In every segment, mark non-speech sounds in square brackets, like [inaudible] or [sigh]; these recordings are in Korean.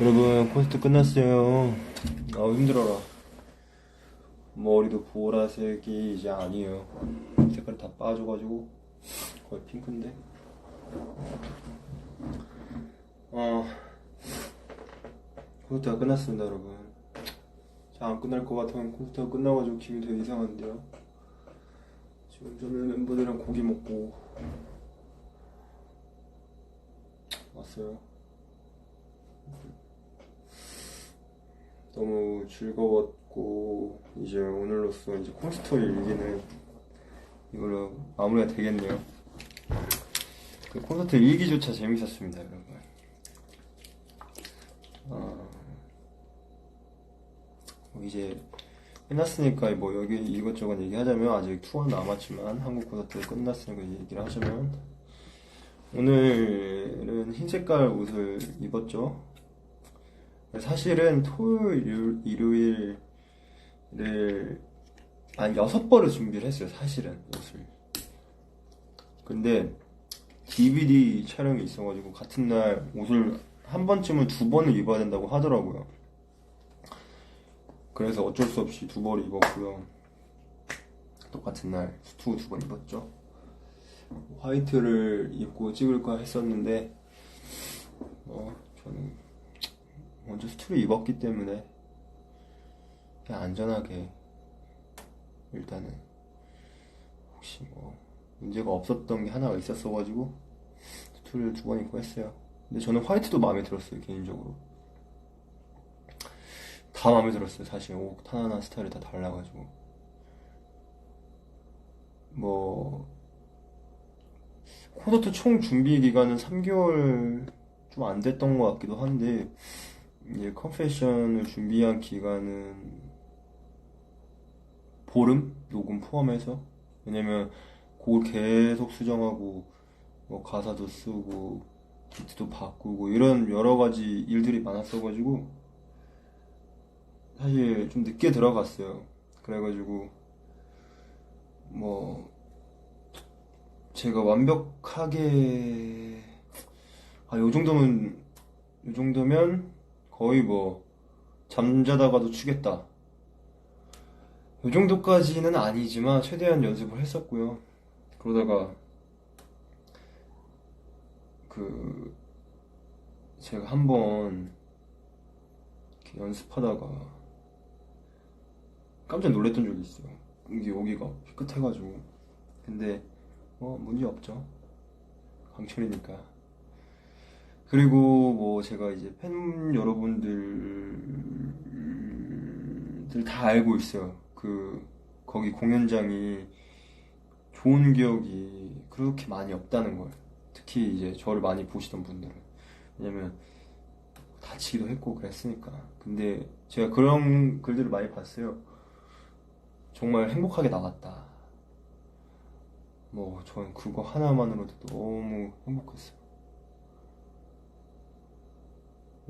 여러분 콘서트 끝났어요. 아 힘들어라. 머리도 보라색이 이제 아니에요. 색깔이 다 빠져가지고 거의 핑크인데. 어 콘서트가 끝났습니다, 여러분. 자, 안 끝날 것 같으면 콘서트가 끝나가지고 기분이 되게 이상한데요. 지금 저는 멤버들이랑 고기 먹고 왔어요. 너무 즐거웠고 이제 오늘로써 이제 콘스터 일기는 이걸로 마무리가 되겠네요. 그 콘서트 일기조차 재밌었습니다, 여러분. 아, 뭐 이제 끝났으니까 뭐 여기 이것저것 얘기하자면 아직 투어는 남았지만 한국 콘서트 끝났으니까 얘기를 하자면 오늘은 흰 색깔 옷을 입었죠. 사실은 토요일, 일요일, 일요일을 한 여섯 벌을 준비를 했어요. 사실은 옷을. 근데 DVD 촬영이 있어가지고 같은 날 옷을 한 번쯤은 두 번을 입어야 된다고 하더라고요. 그래서 어쩔 수 없이 두 벌을 입었고요. 똑같은 날 수트 두번 입었죠. 화이트를 입고 찍을까 했었는데 어 저는 먼저 수트를 입었기 때문에 그냥 안전하게 일단은 혹시 뭐 문제가 없었던 게 하나가 있었어가지고 수트를 두 번 입고 했어요. 근데 저는 화이트도 마음에 들었어요 개인적으로. 다 마음에 들었어요 사실 옷 하나하나 스타일이 다 달라가지고 뭐 콘서트 총 준비 기간은 3개월 좀 안 됐던 것 같기도 한데 이제 컨페션을 준비한 기간은 보름 녹음 포함해서 왜냐면 곡을 계속 수정하고 뭐 가사도 쓰고 비트도 바꾸고 이런 여러 가지 일들이 많았어가지고 사실 좀 늦게 들어갔어요. 그래가지고 뭐 제가 완벽하게 아, 요 정도면 요 정도면 거의 뭐 잠자다가도 추겠다. 요 정도까지는 아니지만 최대한 연습을 했었고요. 그러다가 그 제가 한번 이렇게 연습하다가 깜짝 놀랐던 적이 있어요. 이게 여기가 삐끗해가지고. 근데 뭐 문제 없죠. 강철이니까. 그리고 뭐 제가 이제 팬 여러분들 다 알고 있어요. 그 거기 공연장이 좋은 기억이 그렇게 많이 없다는 걸. 특히 이제 저를 많이 보시던 분들은. 왜냐면 다치기도 했고 그랬으니까. 근데 제가 그런 글들을 많이 봤어요. 정말 행복하게 나왔다. 뭐, 전 그거 하나만으로도 너무 행복했어요.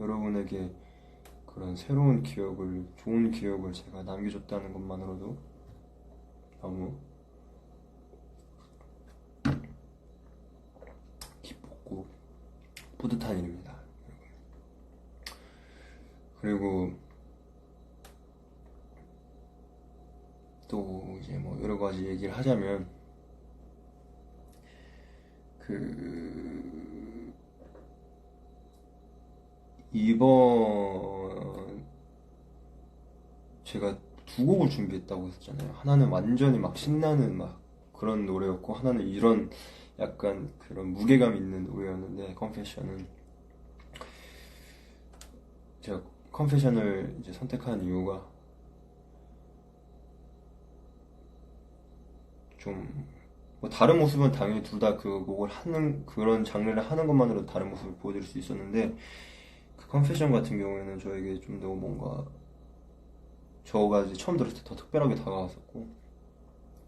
여러분에게 그런 새로운 기억을, 좋은 기억을 제가 남겨줬다는 것만으로도 너무 기뻤고 뿌듯한 일입니다. 그리고 또 이제 뭐 여러 가지 얘기를 하자면 그 이번 제가 두 곡을 준비했다고 했잖아요. 하나는 완전히 막 신나는 막 그런 노래였고 하나는 이런 약간 그런 무게감 있는 노래였는데 컨페션은 제가 컨페션을 이제 선택한 이유가 좀, 뭐 다른 모습은 당연히 둘 다 그 곡을 하는, 그런 장르를 하는 것만으로도 다른 모습을 보여드릴 수 있었는데, 그 컨페션 같은 경우에는 저에게 좀 더 뭔가, 저가 이제 처음 들었을 때 더 특별하게 다가왔었고,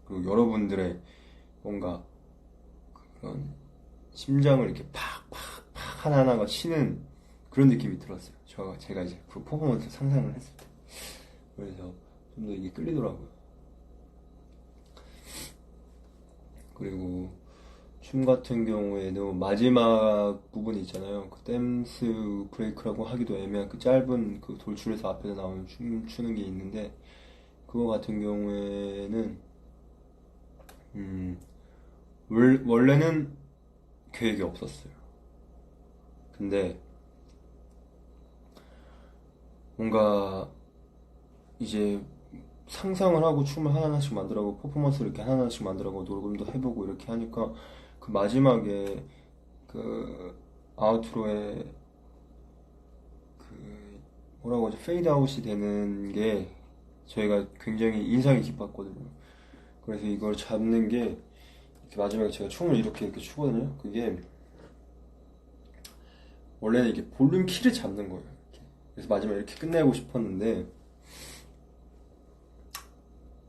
그리고 여러분들의 뭔가, 그런, 심장을 이렇게 팍, 팍, 팍 하나하나가 치는 그런 느낌이 들었어요. 저, 제가 이제 그 퍼포먼스 상상을 했을 때. 그래서 좀 더 이게 끌리더라고요. 그리고 춤 같은 경우에는 마지막 부분 있잖아요. 그 댄스 브레이크라고 하기도 애매한 그 짧은 그 돌출에서 앞에서 나오는 춤 추는 게 있는데 그거 같은 경우에는 음, 월- 원래는 계획이 없었어요. 근데 뭔가 이제 상상을 하고 춤을 하나하나씩 만들어가고 퍼포먼스를 이렇게 하나하나씩 만들어가고 녹음도 해보고 이렇게 하니까 그 마지막에 그 아우트로에 그 뭐라고 하죠? 페이드 아웃이 되는 게 저희가 굉장히 인상이 깊었거든요. 그래서 이걸 잡는 게 마지막에 제가 춤을 이렇게 이렇게 추거든요. 그게 원래는 이게 볼륨 키를 잡는 거예요. 이렇게. 그래서 마지막에 이렇게 끝내고 싶었는데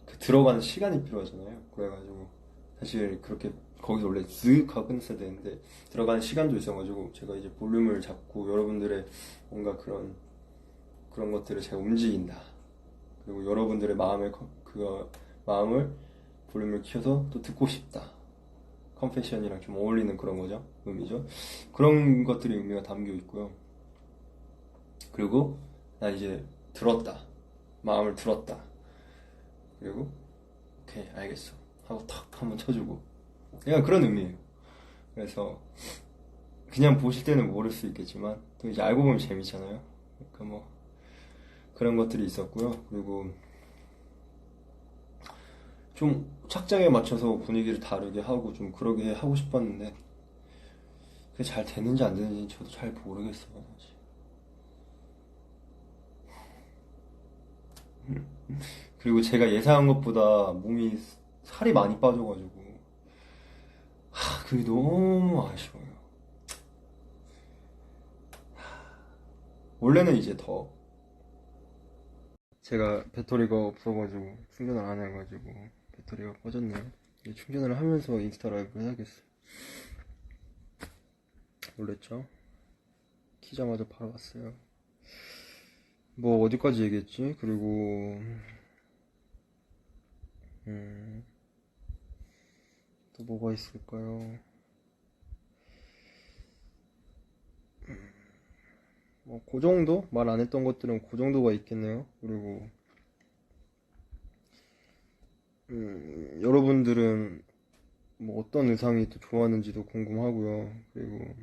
그 들어가는 시간이 필요하잖아요. 그래가지고 사실 그렇게 거기서 원래 쓱 하고 끝냈어야 되는데 들어가는 시간도 있어가지고 제가 이제 볼륨을 잡고 여러분들의 뭔가 그런 그런 것들을 제가 움직인다. 그리고 여러분들의 마음의 컨- 그 마음을 볼륨을 키워서 또 듣고 싶다. 컨페션이랑 좀 어울리는 그런 거죠. 의미죠. 그런 것들이 의미가 담겨 있고요. 그리고 난 이제 들었다. 마음을 들었다. 그리고 오케이 알겠어 하고 탁 한번 쳐주고. 그냥 그런 의미예요. 그래서 그냥 보실 때는 모를 수 있겠지만 또 이제 알고 보면 재밌잖아요. 그러니까 뭐 그런 것들이 있었고요. 그리고 좀 착장에 맞춰서 분위기를 다르게 하고 좀 그러게 하고 싶었는데 그게 잘 되는지 안 되는지 저도 잘 모르겠어요 사실. 그리고 제가 예상한 것보다 몸이 살이 많이 빠져가지고 하, 그게 너무 아쉬워요. 원래는 이제 더 제가 배터리가 없어가지고 충전을 안 해가지고 배터리가 꺼졌네요. 충전을 하면서 인스타 라이브를 해야겠어요. 놀랬죠? 키자마자 바로 왔어요. 뭐 어디까지 얘기했지? 그리고 음, 또 뭐가 있을까요? 뭐, 그 정도? 말 안 했던 것들은 그 정도가 있겠네요. 그리고, 음, 여러분들은 뭐 어떤 의상이 또 좋아하는지도 궁금하고요. 그리고,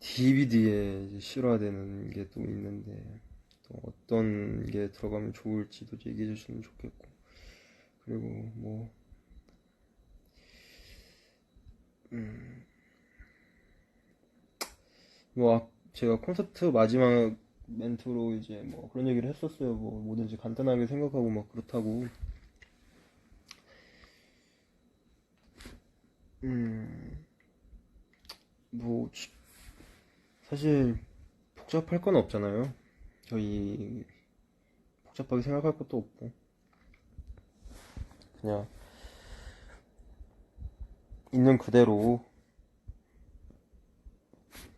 DVD에 실화되는 게 또 있는데, 또 어떤 게 들어가면 좋을지도 얘기해 주시면 좋겠고 그리고 뭐 음, 뭐 아- 제가 콘서트 마지막 멘트로 이제 뭐 그런 얘기를 했었어요. 뭐 뭐든지 간단하게 생각하고 막 그렇다고. 음, 뭐 지- 사실 복잡할 건 없잖아요. 저희 복잡하게 생각할 것도 없고 그냥 있는 그대로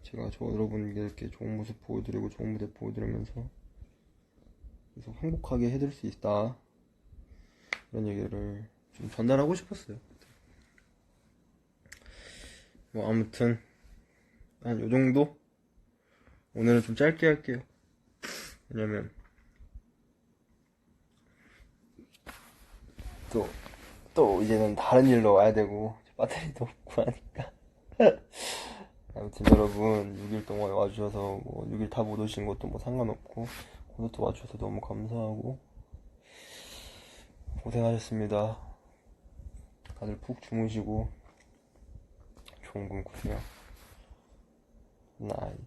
제가 저 여러분들께 좋은 모습 보여드리고 좋은 무대 보여드리면서 계속 행복하게 해드릴 수 있다. 이런 얘기를 좀 전달하고 싶었어요. 뭐 아무튼 한 요 정도? 오늘은 좀 짧게 할게요. 왜냐면 또, 또 이제는 다른 일로 와야 되고 배터리도 없고 하니까. [laughs] 아무튼 여러분 6일 동안 와주셔서 뭐 6일 다 못 오신 것도 뭐 상관없고 콘서트 와주셔서 너무 감사하고 고생하셨습니다. 다들 푹 주무시고 좋은 꿈 꾸세요. 나잇